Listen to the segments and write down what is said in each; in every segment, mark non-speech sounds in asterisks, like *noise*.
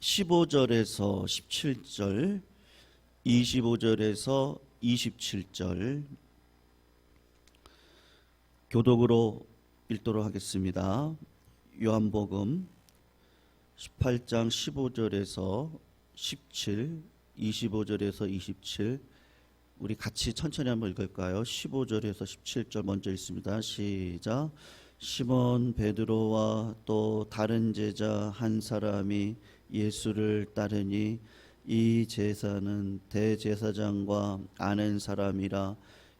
15절에서 17절, 25절에서 27절 교독으로 읽도록 하겠습니다. 요한복음 18장 15절에서 17, 25절에서 27 우리 같이 천천히 한번 읽을까요? 15절에서 17절 먼저 읽습니다. 시작. 시몬 베드로와 또 다른 제자 한 사람이 예수를 따르니 이 제사는 대제사장과 아는 사람이라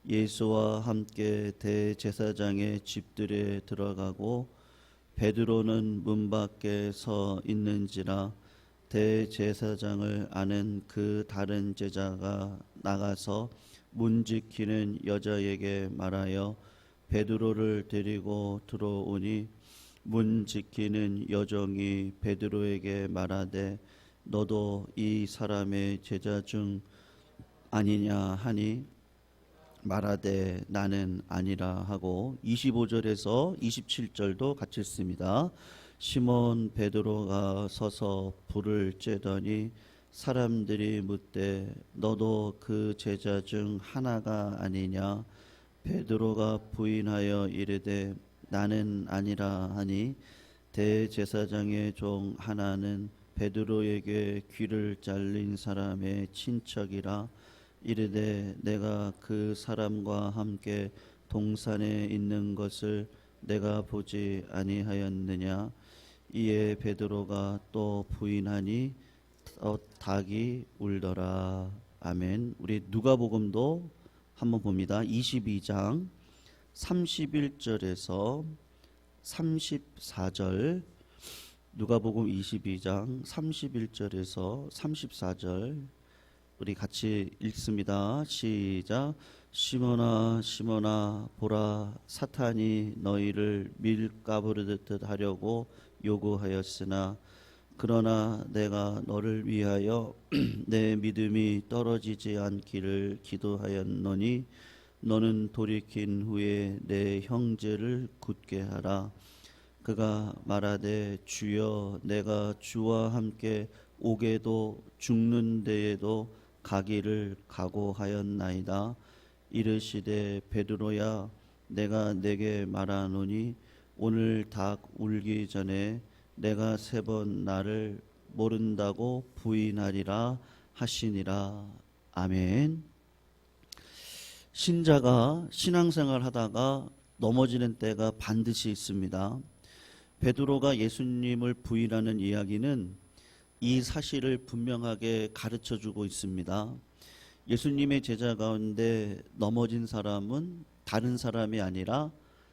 예수와 함께 대제사장의 집들에 들어가고 베드로는 문 밖에 서 있는지라 대제사장을 아는 그 다른 제자가 나가서 문 지키는 여자에게 말하여 베드로를 데리고 들어오니 문 지키는 여종이 베드로에게 말하되 너도 이 사람의 제자 중 아니냐 하니 말하되 나는 아니라 하고 25절에서 27절도 같이 읽습니다. 시몬 베드로가 서서 불을 쬐더니 사람들이 묻되 너도 그 제자 중 하나가 아니냐 베드로가 부인하여 이르되 나는 아니라 하니 대제사장의 종 하나는 베드로에게 귀를 잘린 사람의 친척이라. 이르되 내가 그 사람과 함께 동산에 있는 것을 내가 보지 아니하였느냐? 이에 베드로가 또 부인하니 어, 닭이 울더라. 아멘. 우리 누가복음도 한번 봅니다 22장 31절에서 34절 누가복음 22장 31절에서 34절 우리 같이 읽습니다. 시작. 시몬아 시몬아 보라 사탄이 너희를 밀가부르듯 하려고 요구하였으나 그러나 내가 너를 위하여 *clears throat* 내 믿음이 떨어지지 않기를 기도하였노니 너는 돌이킨 후에 내 형제를 굳게 하라. 그가 말하되 주여 내가 주와 함께 오게도 죽는 데에도 가기를 각오하였나이다. 이르시되 베드로야 내가 내게 말하노니 오늘 닭 울기 전에 내가 세 번 나를 모른다고 부인하리라 하시니라. 아멘. 신자가 신앙생활 하다가 넘어지는 때가 반드시 있습니다. 베드로가 예수님을 부인하는 이야기는 이 사실을 분명하게 가르쳐 주고 있습니다. 예수님의 제자 가운데 넘어진 사람은 다른 사람이 아니라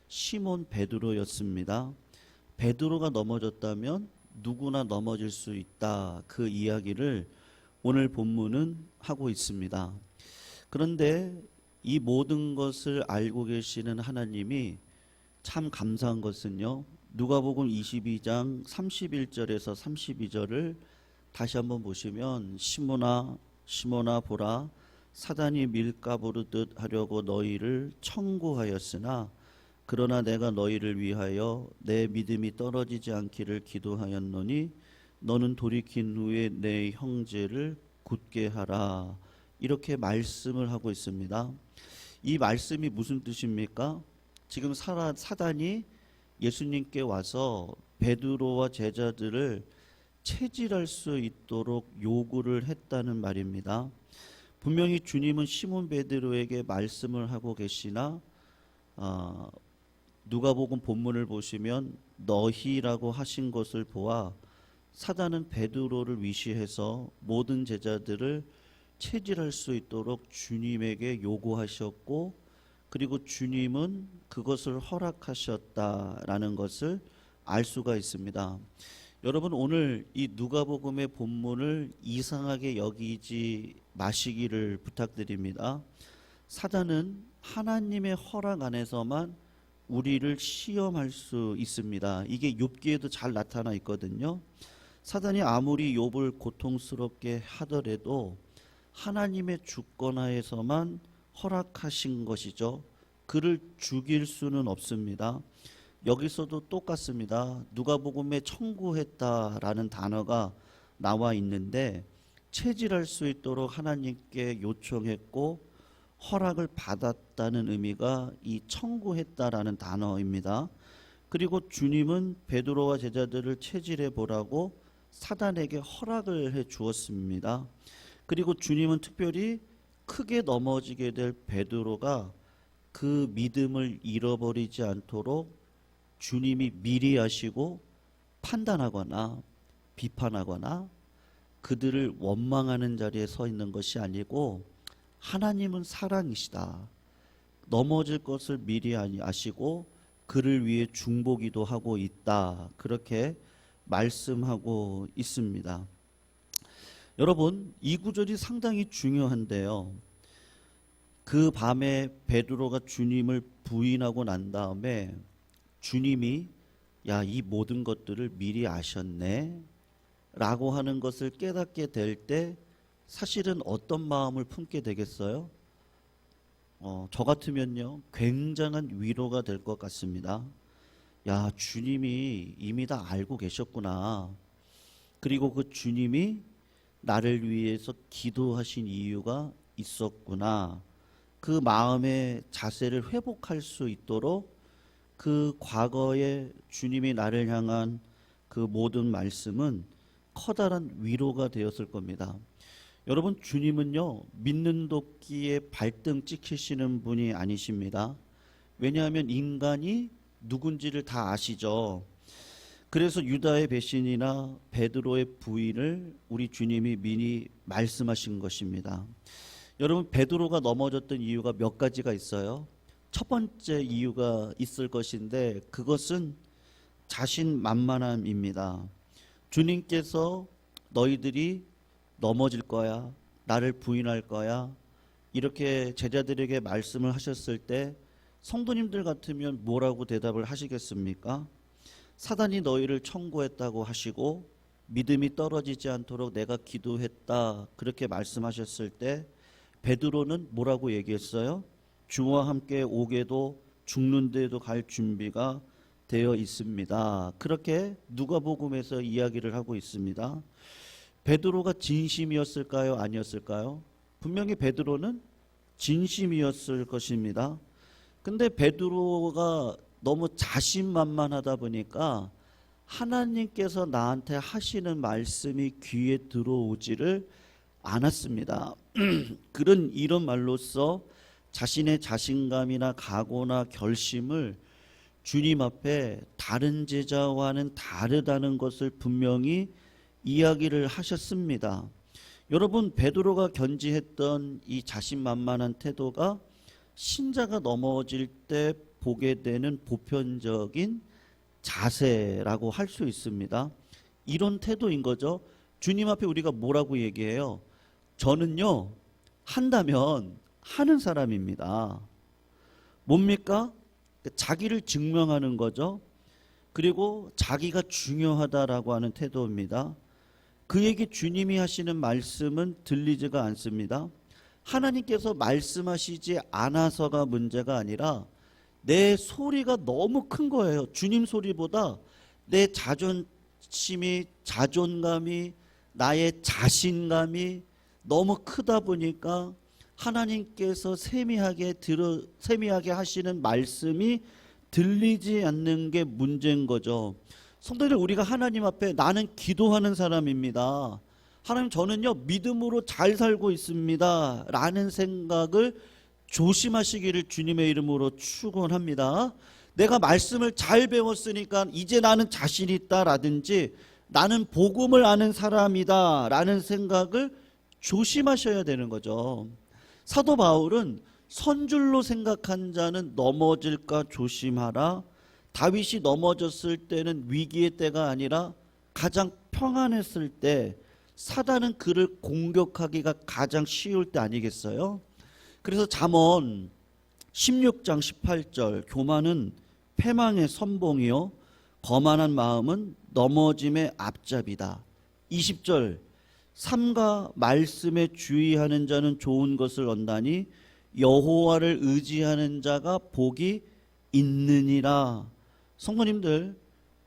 시몬 베드로였습니다. 베드로가 넘어졌다면 누구나 넘어질 수 있다. 그 이야기를 오늘 본문은 하고 있습니다. 그런데 이 모든 것을 알고 계시는 하나님이 참 감사한 것은요. 누가복음 22장 31절에서 32절을 다시 한번 보시면 시모나 시모나 보라 사단이 밀가 부르듯 하려고 너희를 청구하였으나 그러나 내가 너희를 위하여 내 믿음이 떨어지지 않기를 기도하였노니 너는 돌이킨 후에 내 형제를 굳게 하라 이렇게 말씀을 하고 있습니다. 이 말씀이 무슨 뜻입니까? 지금 사단이 예수님께 와서 베드로와 제자들을 체질할 수 있도록 요구를 했다는 말입니다. 분명히 주님은 시몬 베드로에게 말씀을 하고 계시나 아, 누가복음 본문을 보시면 너희라고 하신 것을 보아 사단은 베드로를 위시해서 모든 제자들을 체질할 수 있도록 주님에게 요구하셨고 그리고 주님은 그것을 허락하셨다라는 것을 알 수가 있습니다. 여러분 오늘 이 누가복음의 본문을 이상하게 여기지 마시기를 부탁드립니다. 사단은 하나님의 허락 안에서만 우리를 시험할 수 있습니다. 이게 욥기에도 잘 나타나 있거든요. 사단이 아무리 욥을 고통스럽게 하더라도 하나님의 주권하에서만 허락하신 것이죠. 그를 죽일 수는 없습니다. 여기서도 똑같습니다. 누가복음에 청구했다라는 단어가 나와 있는데 체질할 수 있도록 하나님께 요청했고 허락을 받았다는 의미가 이 청구했다라는 단어입니다. 그리고 주님은 베드로와 제자들을 체질해 보라고 사단에게 허락을 해 주었습니다. 그리고 주님은 특별히 크게 넘어지게 될 베드로가 그 믿음을 잃어버리지 않도록 주님이 미리 하시고 판단하거나 비판하거나 그들을 원망하는 자리에 서 있는 것이 아니고 하나님은 사랑이시다. 넘어질 것을 미리 아시고 그를 위해 중보기도 하고 있다. 그렇게 말씀하고 있습니다. 여러분, 이 구절이 상당히 중요한데요. 그 밤에 베드로가 주님을 부인하고 난 다음에 주님이 야, 이 모든 것들을 미리 아셨네. 라고 하는 것을 깨닫게 될 때 사실은 어떤 마음을 품게 되겠어요? 어, 저 같으면요, 굉장한 위로가 될 것 같습니다. 야, 주님이 이미 다 알고 계셨구나. 그리고 그 주님이 나를 위해서 기도하신 이유가 있었구나. 그 마음의 자세를 회복할 수 있도록 그 과거에 주님이 나를 향한 그 모든 말씀은 커다란 위로가 되었을 겁니다. 여러분 주님은요 믿는 도끼에 발등 찍히시는 분이 아니십니다. 왜냐하면 인간이 누군지를 다 아시죠. 그래서 유다의 배신이나 베드로의 부인을 우리 주님이 미리 말씀하신 것입니다. 여러분 베드로가 넘어졌던 이유가 몇 가지가 있어요. 첫 번째 이유가 있을 것인데 그것은 자신 만만함입니다. 주님께서 너희들이 넘어질 거야. 나를 부인할 거야. 이렇게 제자들에게 말씀을 하셨을 때 성도님들 같으면 뭐라고 대답을 하시겠습니까? 사단이 너희를 청구했다고 하시고 믿음이 떨어지지 않도록 내가 기도했다. 그렇게 말씀하셨을 때 베드로는 뭐라고 얘기했어요? 주와 함께 오게도 죽는 데도 갈 준비가 되어 있습니다. 그렇게 누가복음에서 이야기를 하고 있습니다. 베드로가 진심이었을까요? 아니었을까요? 분명히 베드로는 진심이었을 것입니다. 근데 베드로가 너무 자신만만하다 보니까 하나님께서 나한테 하시는 말씀이 귀에 들어오지를 않았습니다. *clears throat* 그런 이런 말로써 자신의 자신감이나 각오나 결심을 주님 앞에 다른 제자와는 다르다는 것을 분명히 이야기를 하셨습니다. 여러분 베드로가 견지했던 이 자신만만한 태도가 신자가 넘어질 때 보게 되는 보편적인 자세라고 할 수 있습니다. 이런 태도인 거죠. 주님 앞에 우리가 뭐라고 얘기해요? 저는요 한다면 하는 사람입니다. 뭡니까? 자기를 증명하는 거죠. 그리고 자기가 중요하다라고 하는 태도입니다. 그에게 주님이 하시는 말씀은 들리지가 않습니다. 하나님께서 말씀하시지 않아서가 문제가 아니라 내 소리가 너무 큰 거예요. 주님 소리보다 내 자존심이, 자존감이, 나의 자신감이 너무 크다 보니까 하나님께서 세미하게 들어 세미하게 하시는 말씀이 들리지 않는 게 문제인 거죠. 성도들 우리가 하나님 앞에 나는 기도하는 사람입니다. 하나님 저는요 믿음으로 잘 살고 있습니다. 라는 생각을 조심하시기를 주님의 이름으로 축원합니다. 내가 말씀을 잘 배웠으니까 이제 나는 자신 있다라든지 나는 복음을 아는 사람이다라는 생각을 조심하셔야 되는 거죠. 사도 바울은 선줄로 생각한 자는 넘어질까 조심하라. 다윗이 넘어졌을 때는 위기의 때가 아니라 가장 평안했을 때 사단은 그를 공격하기가 가장 쉬울 때 아니겠어요? 그래서 잠언 16장 18절 교만은 패망의 선봉이요 거만한 마음은 넘어짐의 앞잡이다. 20절 삼가 말씀에 주의하는 자는 좋은 것을 얻나니 여호와를 의지하는 자가 복이 있느니라. 성도님들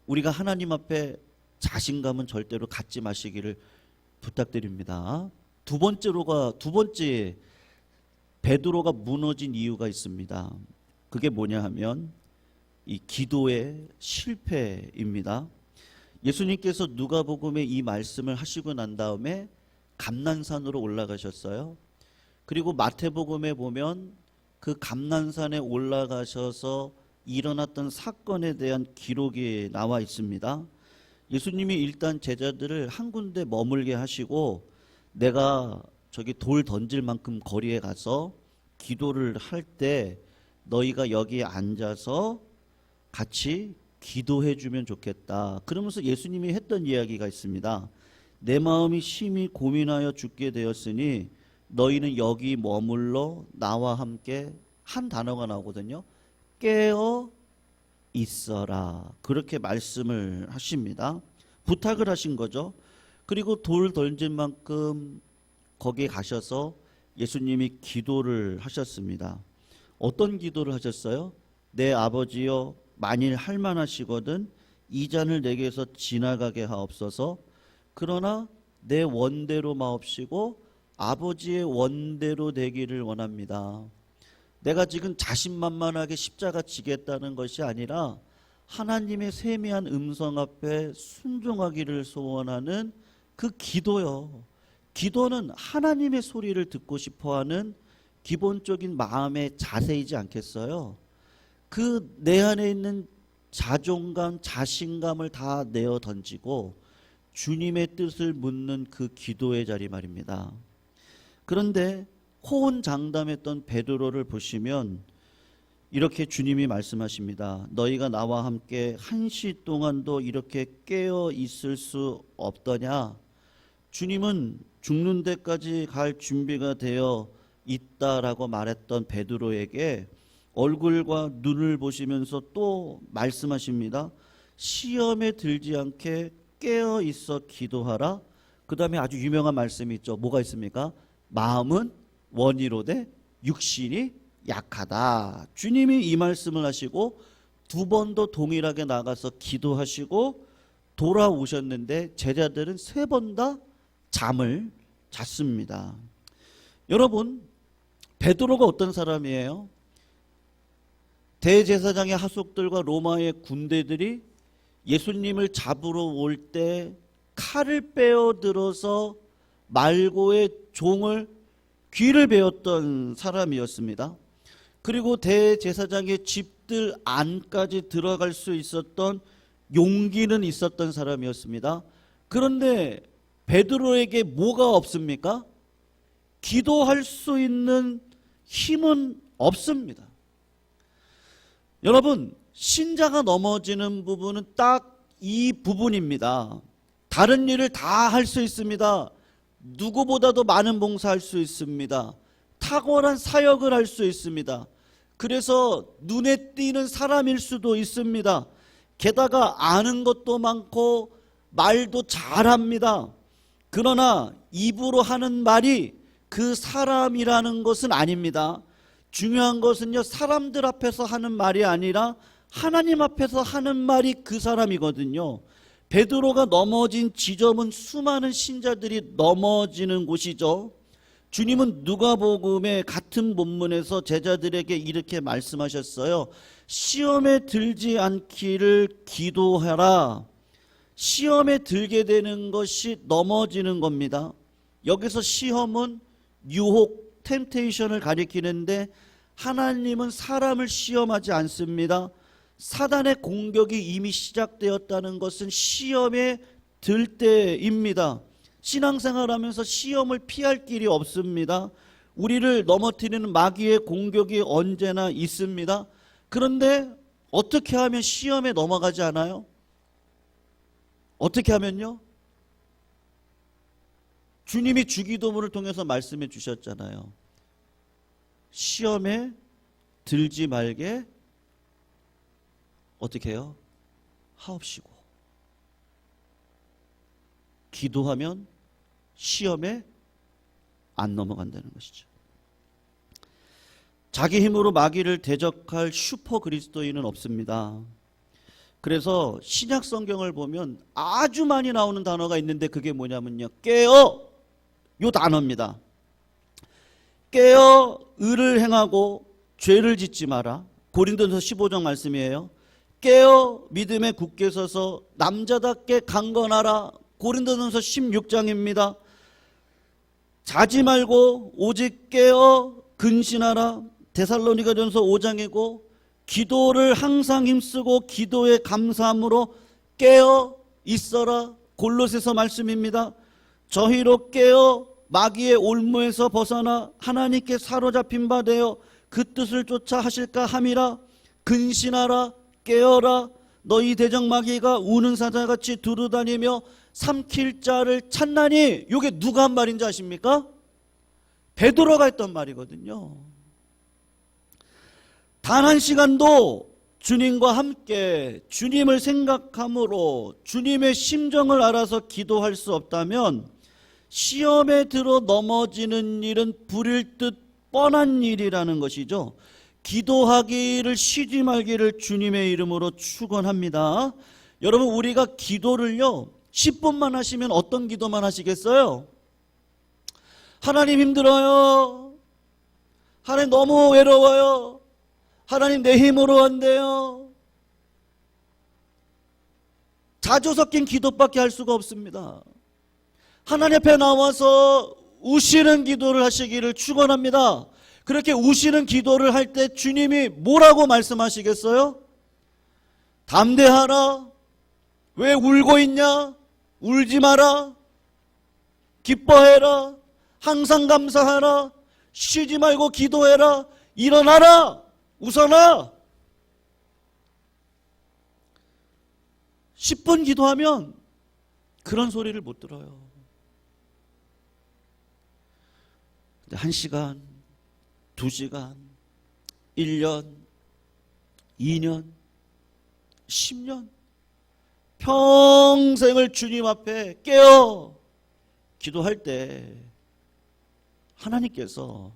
우리가 하나님 앞에 자신감은 절대로 갖지 마시기를 부탁드립니다. 두 번째로가 두 번째 베드로가 무너진 이유가 있습니다. 그게 뭐냐 하면 이 기도의 실패입니다. 예수님께서 누가복음에 이 말씀을 하시고 난 다음에 감난산으로 올라가셨어요. 그리고 마태복음에 보면 그 감난산에 올라가셔서 일어났던 사건에 대한 기록이 나와 있습니다. 예수님이 일단 제자들을 한 군데 머물게 하시고 내가 저기 돌 던질 만큼 거리에 가서 기도를 할 때 너희가 여기에 앉아서 같이 기도해 주면 좋겠다. 그러면서 예수님이 했던 이야기가 있습니다. 내 마음이 심히 고민하여 죽게 되었으니 너희는 여기 머물러 나와 함께 한 단어가 나오거든요. 깨어 있어라. 그렇게 말씀을 하십니다. 부탁을 하신 거죠. 그리고 돌 던질 만큼 거기에 가셔서 예수님이 기도를 하셨습니다. 어떤 기도를 하셨어요? 내 아버지여 만일 할 만하시거든 이 잔을 내게서 지나가게 하옵소서. 그러나 내 원대로 마옵시고 아버지의 원대로 되기를 원합니다. 내가 지금 자신만만하게 십자가 지겠다는 것이 아니라 하나님의 세미한 음성 앞에 순종하기를 소원하는 그 기도요. 기도는 하나님의 소리를 듣고 싶어 하는 기본적인 마음의 자세이지 않겠어요? 그 내 안에 있는 자존감, 자신감을 다 내어 던지고 주님의 뜻을 묻는 그 기도의 자리 말입니다. 그런데 호언장담했던 베드로를 보시면 이렇게 주님이 말씀하십니다. 너희가 나와 함께 한 시 동안도 이렇게 깨어 있을 수 없더냐? 주님은 죽는 데까지 갈 준비가 되어 있다라고 말했던 베드로에게 얼굴과 눈을 보시면서 또 말씀하십니다. 시험에 들지 않게 깨어 있어 기도하라. 그 다음에 아주 유명한 말씀이 있죠. 뭐가 있습니까? 마음은 원이로되 육신이 약하다. 주님이 이 말씀을 하시고 두 번도 동일하게 나가서 기도하시고 돌아오셨는데 제자들은 세 번 다 잠을 잤습니다. 여러분 베드로가 어떤 사람이에요? 대제사장의 하속들과 로마의 군대들이 예수님을 잡으러 올 때 칼을 빼어 들어서 말고의 종을 귀를 베었던 사람이었습니다. 그리고 대제사장의 집들 안까지 들어갈 수 있었던 용기는 있었던 사람이었습니다. 그런데 베드로에게 뭐가 없습니까? 기도할 수 있는 힘은 없습니다. 여러분, 신자가 넘어지는 부분은 딱 이 부분입니다. 다른 일을 다 할 수 있습니다. 누구보다도 많은 봉사할 수 있습니다. 탁월한 사역을 할 수 있습니다. 그래서 눈에 띄는 사람일 수도 있습니다. 게다가 아는 것도 많고 말도 잘합니다. 그러나 입으로 하는 말이 그 사람이라는 것은 아닙니다. 중요한 것은요, 사람들 앞에서 하는 말이 아니라 하나님 앞에서 하는 말이 그 사람이거든요. 베드로가 넘어진 지점은 수많은 신자들이 넘어지는 곳이죠. 주님은 누가복음의 같은 본문에서 제자들에게 이렇게 말씀하셨어요. 시험에 들지 않기를 기도하라. 시험에 들게 되는 것이 넘어지는 겁니다. 여기서 시험은 유혹, 템테이션을 가리키는데 하나님은 사람을 시험하지 않습니다. 사단의 공격이 이미 시작되었다는 것은 시험에 들 때입니다. 신앙생활 하면서 시험을 피할 길이 없습니다. 우리를 넘어뜨리는 마귀의 공격이 언제나 있습니다. 그런데 어떻게 하면 시험에 넘어가지 않아요? 어떻게 하면요? 주님이 주기도문을 통해서 말씀해 주셨잖아요. 시험에 들지 말게 어떻게 해요? 하옵시고 기도하면 시험에 안 넘어간다는 것이죠. 자기 힘으로 마귀를 대적할 슈퍼 그리스도인은 없습니다. 그래서 신약 성경을 보면 아주 많이 나오는 단어가 있는데 그게 뭐냐면요. 깨어 요 단어입니다. 깨어 의를 행하고 죄를 짓지 마라. 고린도서 15장 말씀이에요. 깨어 믿음에 굳게 서서 남자답게 강건하라. 고린도전서 16장입니다. 자지 말고 오직 깨어 근신하라. 데살로니가전서 5장이고 기도를 항상 힘쓰고 기도에 감사함으로 깨어 있어라. 골로새서 말씀입니다. 저희로 깨어 마귀의 올무에서 벗어나 하나님께 사로잡힌 바 되어 그 뜻을 쫓아 하실까 함이라 근신하라 깨어라 너희 대적 마귀가 우는 사자같이 두루다니며 삼킬 자를 찾나니 이게 누가 한 말인지 아십니까? 베드로가 했던 말이거든요. 단 한 시간도 주님과 함께 주님을 생각함으로 주님의 심정을 알아서 기도할 수 없다면 시험에 들어 넘어지는 일은 불일 듯 뻔한 일이라는 것이죠. 기도하기를 쉬지 말기를 주님의 이름으로 축원합니다. 여러분 우리가 기도를요 10분만 하시면 어떤 기도만 하시겠어요? 하나님 힘들어요. 하나님 너무 외로워요. 하나님 내 힘으로 안 돼요. 자주 섞인 기도밖에 할 수가 없습니다. 하나님 앞에 나와서 우시는 기도를 하시기를 축원합니다. 그렇게 우시는 기도를 할 때 주님이 뭐라고 말씀하시겠어요? 담대하라. 왜 울고 있냐? 울지 마라. 기뻐해라. 항상 감사하라. 쉬지 말고 기도해라. 일어나라. 웃어라. 10분 기도하면 그런 소리를 못 들어요. 근데 한 시간, 두 시간, 1년, 2년, 10년, 평생을 주님 앞에 깨어 기도할 때 하나님께서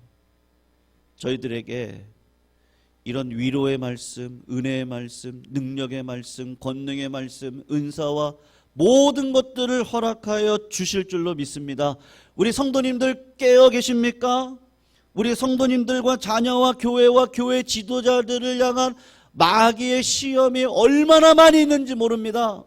저희들에게 이런 위로의 말씀, 은혜의 말씀, 능력의 말씀, 권능의 말씀, 은사와 모든 것들을 허락하여 주실 줄로 믿습니다. 우리 성도님들 깨어 계십니까? 우리 성도님들과 자녀와 교회와 교회 지도자들을 향한 마귀의 시험이 얼마나 많이 있는지 모릅니다.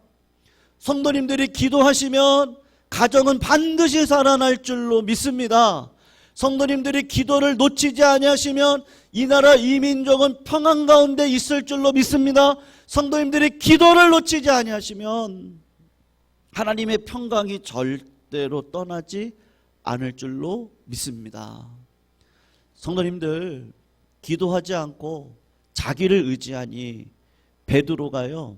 성도님들이 기도하시면 가정은 반드시 살아날 줄로 믿습니다. 성도님들이 기도를 놓치지 아니하시면 이 나라 이 민족은 평안 가운데 있을 줄로 믿습니다. 성도님들이 기도를 놓치지 아니하시면 하나님의 평강이 절대로 떠나지 않을 줄로 믿습니다. 성도님들 기도하지 않고 자기를 의지하니 베드로가요.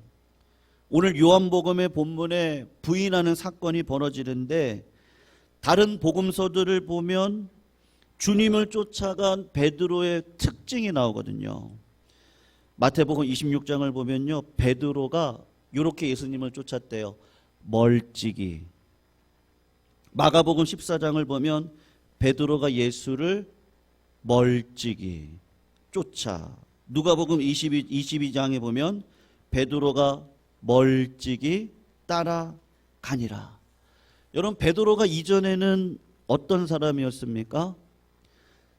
오늘 요한복음의 본문에 부인하는 사건이 벌어지는데 다른 복음서들을 보면 주님을 쫓아간 베드로의 특징이 나오거든요. 마태복음 26장을 보면요. 베드로가 이렇게 예수님을 쫓았대요. 멀찍이. 마가복음 14장을 보면 베드로가 예수를 멀찍이 쫓아. 누가복음 22, 22장에 보면 베드로가 멀찍이 따라가니라. 여러분 베드로가 이전에는 어떤 사람이었습니까?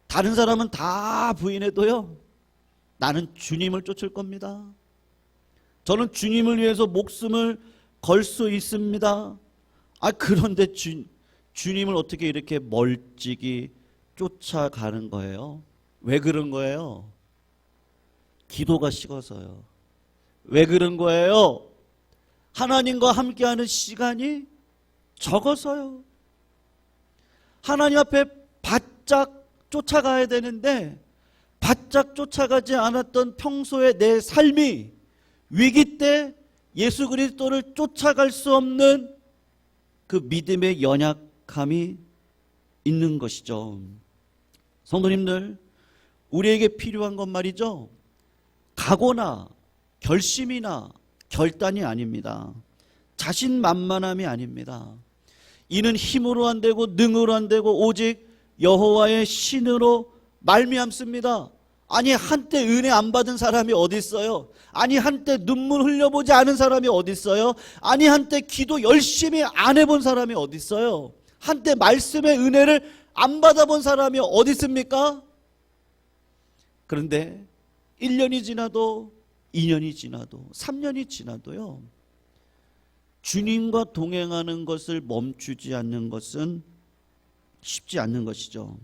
다른 사람은 다 부인해도요. 나는 주님을 쫓을 겁니다. 저는 주님을 위해서 목숨을 걸 수 있습니다. 아 그런데 주, 주님을 어떻게 이렇게 멀찍이 쫓아가는 거예요? 왜 그런 거예요? 기도가 식어서요. 왜 그런 거예요? 하나님과 함께하는 시간이 적어서요. 하나님 앞에 바짝 쫓아가야 되는데 바짝 쫓아가지 않았던 평소의 내 삶이 위기 때 예수 그리스도를 쫓아갈 수 없는 그 믿음의 연약함이 있는 것이죠. 성도님들, 우리에게 필요한 건 말이죠. 각오나 결심이나 결단이 아닙니다. 자신만만함이 아닙니다. 이는 힘으로 안 되고 능으로 안 되고 오직 여호와의 신으로 말미암습니다. 아니 한때 은혜 안 받은 사람이 어디 있어요? 아니 한때 눈물 흘려보지 않은 사람이 어디 있어요? 아니 한때 기도 열심히 안 해본 사람이 어디 있어요? 한때 말씀의 은혜를 안 받아본 사람이 어디 있습니까? 그런데 1년이 지나도 2년이 지나도 3년이 지나도요. 주님과 동행하는 것을 멈추지 않는 것은 쉽지 않는 것이죠.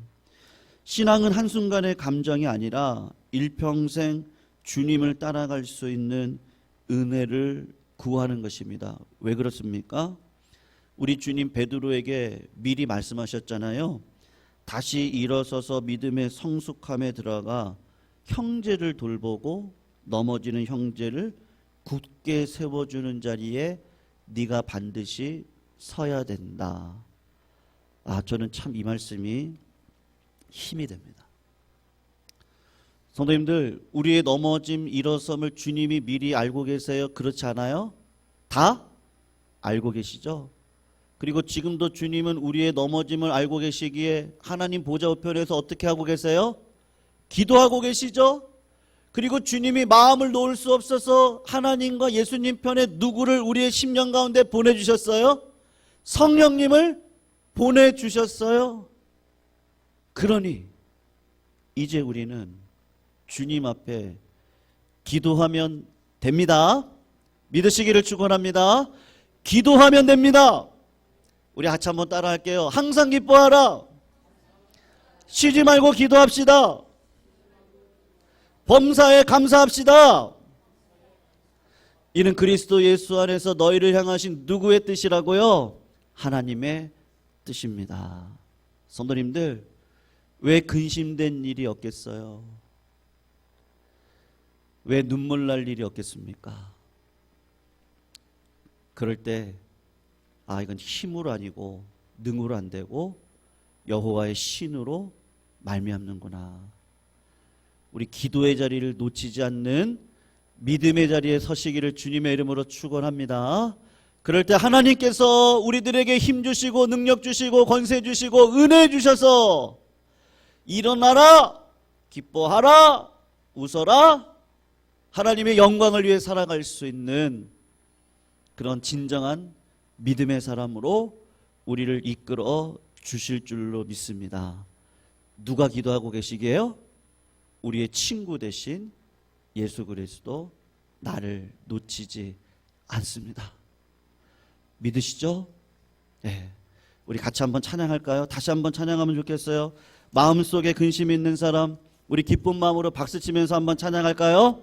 신앙은 한순간의 감정이 아니라 일평생 주님을 따라갈 수 있는 은혜를 구하는 것입니다. 왜 그렇습니까? 우리 주님 베드로에게 미리 말씀하셨잖아요. 다시 일어서서 믿음의 성숙함에 들어가 형제를 돌보고 넘어지는 형제를 굳게 세워주는 자리에 네가 반드시 서야 된다. 아, 저는 참 이 말씀이 힘이 됩니다. 성도님들, 우리의 넘어짐, 일어섬을 주님이 미리 알고 계세요? 그렇지 않아요? 다 알고 계시죠? 그리고 지금도 주님은 우리의 넘어짐을 알고 계시기에 하나님 보좌 우편에서 어떻게 하고 계세요? 기도하고 계시죠? 그리고 주님이 마음을 놓을 수 없어서 하나님과 예수님 편에 누구를 우리의 심령 가운데 보내주셨어요? 성령님을 보내주셨어요. 그러니 이제 우리는 주님 앞에 기도하면 됩니다. 믿으시기를 축원합니다. 기도하면 됩니다. 우리 같이 한번 따라 할게요. 항상 기뻐하라. 쉬지 말고 기도합시다. 범사에 감사합시다. 이는 그리스도 예수 안에서 너희를 향하신 누구의 뜻이라고요? 하나님의 뜻입니다. 성도님들, 왜 근심된 일이 없겠어요? 왜 눈물 날 일이 없겠습니까? 그럴 때, 아, 이건 힘으로 아니고, 능으로 안 되고, 여호와의 신으로 말미암는구나. 우리 기도의 자리를 놓치지 않는 믿음의 자리에 서시기를 주님의 이름으로 축원합니다. 그럴 때 하나님께서 우리들에게 힘 주시고 능력 주시고 권세 주시고 은혜 주셔서 일어나라 기뻐하라 웃어라 하나님의 영광을 위해 살아갈 수 있는 그런 진정한 믿음의 사람으로 우리를 이끌어 주실 줄로 믿습니다. 누가 기도하고 계시게요? 우리의 친구 대신 예수 그리스도 나를 놓치지 않습니다. 믿으시죠? 네. 우리 같이 한번 찬양할까요? 다시 한번 찬양하면 좋겠어요. 마음속에 근심 있는 사람, 우리 기쁜 마음으로 박수 치면서 한번 찬양할까요?